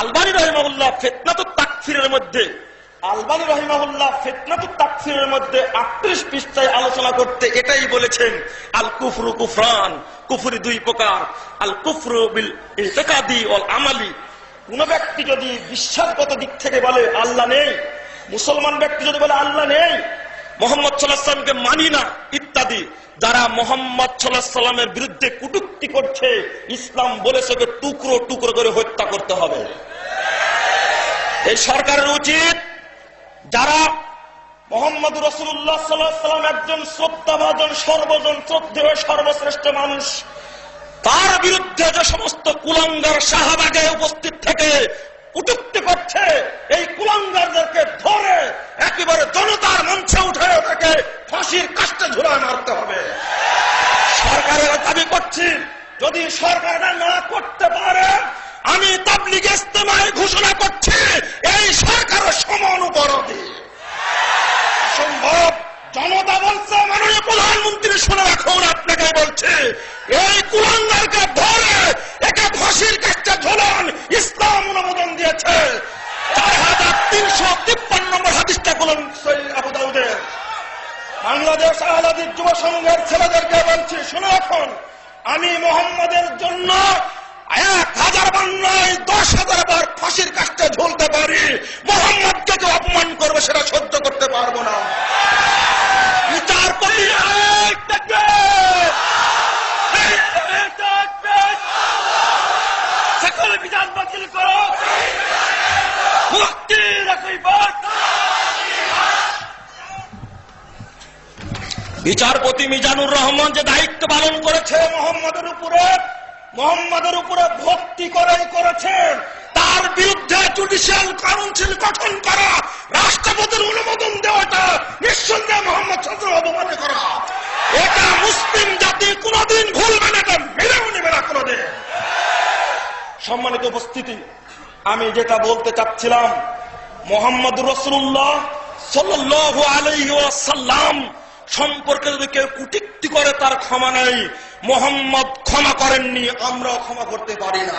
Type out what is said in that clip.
আলবানী রহিমাহুল্লাহ ফেতনাতুত তাকফিরের মধ্যে, আলবানী রহিমাহুল্লাহ ফেতনাতুত তাকফিরের মধ্যে আটত্রিশ পৃষ্ঠায় আলোচনা করতে এটাই বলেছেন, আল কুফরু কুফরান, কুফরি দুই প্রকার, আল কুফরু বিল ইতেকাদি অল আমালি। কোন ব্যক্তি যদি বিশ্বাসগত দিক থেকে বলে আল্লাহ নেই, মুসলমান ব্যক্তি যদি বলে আল্লাহ নেই, মোহাম্মদ সাল্লাহ সাল্লামকে মানি না, ইত্যাদি। যারা মোহাম্মদ সাল্লামের বিরুদ্ধে কুটুক্তি করছে, ইসলাম বলেছে ওকে টুকরো টুকরো করে হত্যা করতে হবে। এই সরকারের উচিত যারা মোহাম্মদ রসুল্লাহ সাল্লাহ সাল্লাম একজন শ্রদ্ধাভাজন, সর্বজন শ্রদ্ধেয়, সর্বশ্রেষ্ঠ মানুষ, তার বিরুদ্ধে যে সমস্ত কুলাঙ্গার শাহবাগে উপস্থিত থেকে উটুক্তি করছে যদি সরকার এটা না করতে পারে, আমি তাবলিগ ইস্তেমায় ঘোষণা করছি, এই সরকারের সমান উপরোধী। সম্ভব? জনতা বলছে, মাননীয় প্রধানমন্ত্রী, শুনে রাখুন, আপনাকে বলছে, এই কুলাঙ্গারকে ধরে, একে ফাঁসির কাছে ঝোলান, ইসলাম অনুমোদন দিয়েছে। চার হাজার তিনশো তিপ্পান্ন নম্বর হাদিসটা বলুন আবু দাউদের। বাংলাদেশ আহলাদিস যুব সংঘের ছেলেদেরকে বলছি, শুনে রাখুন। আমি মোহাম্মদের জন্য এক হাজার বাংলায় দশ হাজার বার ফাঁসির কাজটা ঝুলতে পারি। মোহাম্মদকে যে অপমান করবে সেটা সহ্য করতে পারব না। বিচার বাতিল করো। মুক্তি রাখি বিচারপতি মিজানুর রহমান যে দায়িত্ব পালন করেছে মোহাম্মদের উপরে মোহাম্মদের উপরে ভক্তি করেই করেছেন তার বিরুদ্ধে জুডিশিয়াল কাউন্সিল গঠন করা, রাষ্ট্রপতির অনুমোদন দেওয়াটা নিঃসন্দেহে মোহাম্মদ ছাত্র অবমানে করা। এটা মুসলিম জাতি কোনোদিন ভুলবে না এটা মেনেও নেবে না কোনোদিন। সম্মানিত উপস্থিতি, আমি যেটা বলতে চাচ্ছিলাম, মোহাম্মদ রসুল্লাহ সাল্লাল্লাহু আলাইহি ওয়াসাল্লাম সম্পর্কে যদি কেউ কুটিক্তি করে, তার ক্ষমা নাই। মোহাম্মদ ক্ষমা করেননি, আমরাও ক্ষমা করতে পারি না।